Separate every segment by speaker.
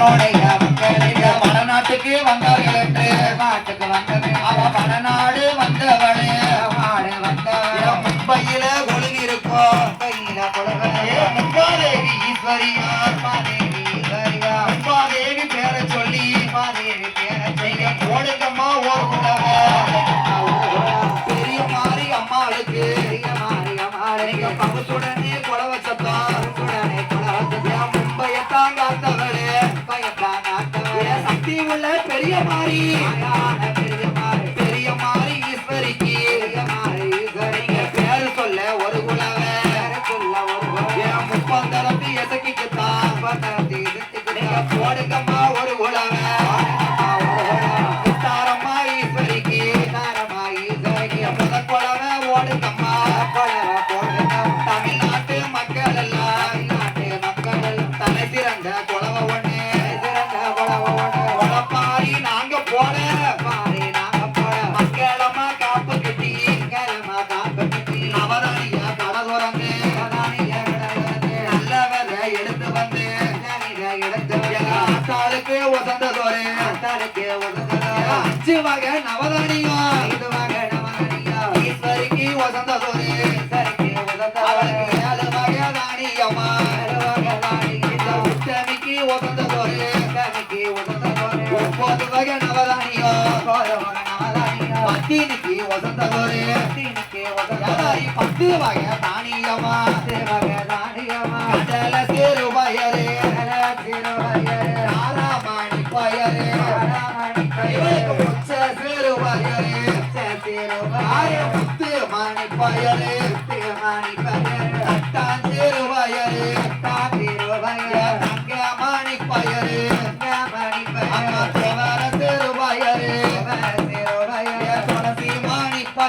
Speaker 1: தன்னுடைய மக்களுக்கு
Speaker 2: வடநாட்டுக்கு வந்தார்கள் என்று
Speaker 1: நாட்டுக்கு வந்தது
Speaker 2: அவ வடநாடு வந்தவளே
Speaker 1: மாடு வந்தவர்.
Speaker 2: என் மும்பையில ஒழுகி இருக்கோம்
Speaker 1: கையில
Speaker 2: ஏ
Speaker 1: கொடுக்க
Speaker 2: முப்பாதேவி ஈஸ்வரியா?
Speaker 1: மாதேவி சரியா
Speaker 2: முப்பாதேவி பேரை சொல்லி
Speaker 1: மாதேவி பேர
Speaker 2: நீங்க போடுங்கம்மா ஓர் உணவ போடுங்கம்மா. ஆத்தாளுக்கு உசந்ததொரு
Speaker 1: தனக்கு உதவுதா
Speaker 2: அஞ்சு வகை நவதானியம்
Speaker 1: இதுவாக நமகனியா
Speaker 2: ஈஸ்வரிக்கு உசந்ததொரு
Speaker 1: சரிக்கு உதவுதா
Speaker 2: அவளுக்கு ஏழு வகை தானியம்மா
Speaker 1: தாடி
Speaker 2: இந்த உத்தமிக்கு உசந்ததொரு
Speaker 1: தனக்கு உதவுதா
Speaker 2: ஒன்பது வகை நவதானியம்
Speaker 1: நமதானியா
Speaker 2: பத்தினிக்கு உசந்ததொரு
Speaker 1: தீனுக்கு உதவுதா
Speaker 2: ஏழாரி பத்து வகை தானியம்மா
Speaker 1: தேவக தானியமா
Speaker 2: கடல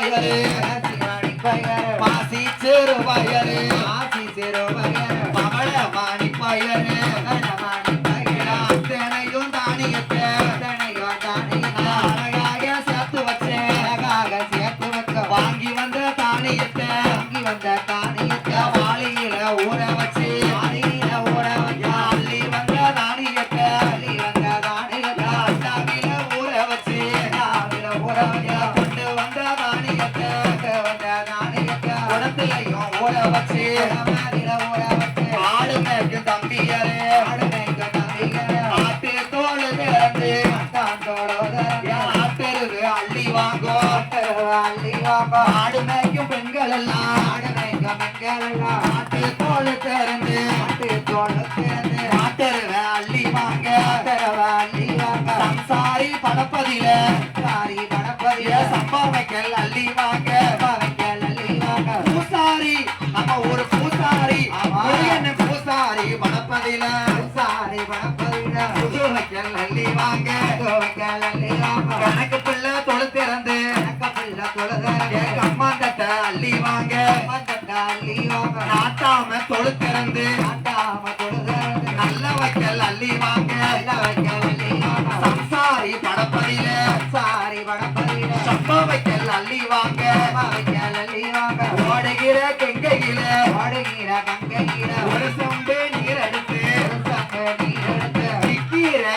Speaker 1: பாசி
Speaker 2: மாசி சிறு பயரு
Speaker 1: ஆசி சிறுவயரே
Speaker 2: பவள மணி பயரு அள்ளி வாங்கும்
Speaker 1: அள்ளி வாங்க
Speaker 2: ஆடு மேய்க்கும் பெண்கள் எல்லாம் ஆட்டு தோல் திறந்து
Speaker 1: ஆட்டு தோடு திறந்து
Speaker 2: ஆட்டெருவ அள்ளி வாங்க
Speaker 1: ஆட்டரவ அள்ளி வாங்க
Speaker 2: சம்சாரி படப்பதில
Speaker 1: சாரி பணப்பதிய
Speaker 2: சம்பாவைகள் அள்ளி வாங்க.
Speaker 1: வாங்க. கணக்கு
Speaker 2: பிள்ளை தொழு திறந்து.
Speaker 1: எங்க அம்மா
Speaker 2: தட்ட அள்ளி வாங்க. நாட்டாம தொழு திறந்து. நல்ல வைக்கல் அள்ளி வாங்க. சம்சாரி படப்பதில
Speaker 1: சாரி படப்பதில
Speaker 2: சப்பா வைக்கல் அள்ளி வாங்க.
Speaker 1: வைக்கல் அள்ளி வாங்க.
Speaker 2: ஓடுகிற கெங்கையில
Speaker 1: ஓடுகிற கங்கையில.
Speaker 2: ஒரு